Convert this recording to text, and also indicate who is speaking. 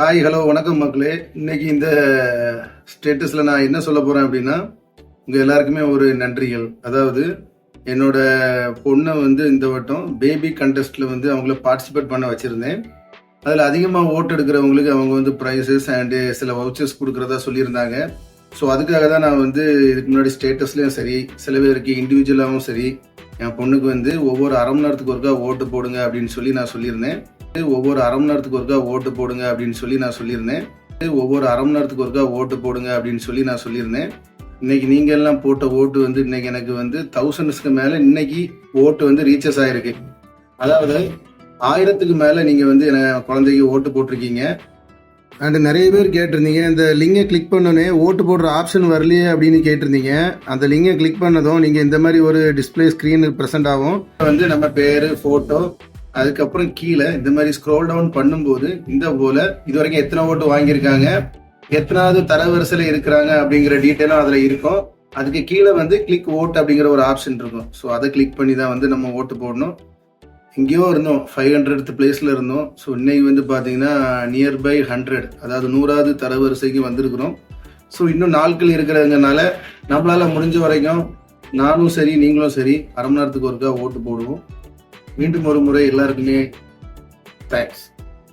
Speaker 1: Hi hello வணக்கம் மக்களே. இன்னைக்கு இந்த ஸ்டேட்டஸில் நான் என்ன சொல்ல போகிறேன் அப்படின்னா உங்கள் எல்லாருக்குமே ஒரு நன்றிகள். அதாவது என்னோட பொண்ணை வந்து இந்த வட்டம் பேபி கண்டெஸ்ட்டில் வந்து அவங்கள பார்ட்டிசிபேட் பண்ண வச்சுருந்தேன். அதில் அதிகமாக ஓட்டு எடுக்கிறவங்களுக்கு அவங்க வந்து ப்ரைஸஸ் அண்டு சில வவுச்சர்ஸ் கொடுக்குறதா சொல்லியிருந்தாங்க. ஸோ அதுக்காக தான் நான் வந்து இதுக்கு முன்னாடி ஸ்டேட்டஸ்லேயும் சரி சில பேருக்கு இண்டிவிஜுவலாகவும் சரி என் பொண்ணுக்கு வந்து ஒவ்வொரு அரை மணி நேரத்துக்கு ஒருக்கா ஓட்டு போடுங்க அப்படின்னு சொல்லி நான் சொல்லியிருந்தேன். ஒவ்வொரு அரை மணி நேரத்துக்கு ஒருக்கா ஓட்டு போடுங்க அப்படின்னு சொல்லி நான் சொல்லியிருந்தேன். ஒவ்வொரு அரை மணி நேரத்துக்கு ஒருக்கா ஓட்டு போடுங்க அப்படின்னு சொல்லி நான் சொல்லியிருந்தேன். இன்னைக்கு நீங்க எல்லாம் போட்ட ஓட்டு வந்து இன்னைக்கு எனக்கு வந்து தௌசண்ட்ஸ்க்கு மேல இன்னைக்கு ஓட்டு வந்து ரீச்சஸ் ஆயிருக்கு. அதாவது ஆயிரத்துக்கு மேல நீங்க வந்து என குழந்தைக்கு ஓட்டு போட்டிருக்கீங்க. அண்ட் நிறைய பேர் கேட்டிருந்தீங்க இந்த லிங்கை கிளிக் பண்ணோன்னே ஓட்டு போடுற ஆப்ஷன் வரலையே அப்படின்னு கேட்டிருந்தீங்க. அந்த லிங்கை கிளிக் பண்ணதும் நீங்க இந்த மாதிரி ஒரு டிஸ்ப்ளே ஸ்கிரீன் ப்ரெசென்ட் ஆகும். வந்து நம்ம பேரு போட்டோ அதுக்கப்புறம் கீழே இந்த மாதிரி ஸ்க்ரோல் டவுன் பண்ணும்போது இந்த போல இது வரைக்கும் எத்தனை ஓட்டு வாங்கியிருக்காங்க எத்தனாவது தரவரிசையில் இருக்கிறாங்க அப்படிங்கிற டீட்டெயிலும் அதில் இருக்கும். அதுக்கு கீழே வந்து கிளிக் ஓட் அப்படிங்கிற ஒரு ஆப்ஷன் இருக்கும். ஸோ அதை கிளிக் பண்ணி தான் வந்து நம்ம ஓட்டு போடணும். எங்கேயோ இருந்தோம் ஃபைவ் ஹண்ட்ரட் பிளேஸில் இருந்தோம். ஸோ இன்னைக்கு வந்து பார்த்தீங்கன்னா நியர்பை ஹண்ட்ரட் அதாவது நூறாவது தரவரிசைக்கு வந்திருக்கிறோம். ஸோ இன்னும் நாட்கள் இருக்கிறதுனால நம்மளால் முடிஞ்ச வரைக்கும் நானும் சரி நீங்களும் சரி அரை மணி நேரத்துக்கு ஒருக்கா ஓட்டு போடுவோம். மீண்டும் ஒரு முறை எல்லாருக்குமே தேங்க்ஸ்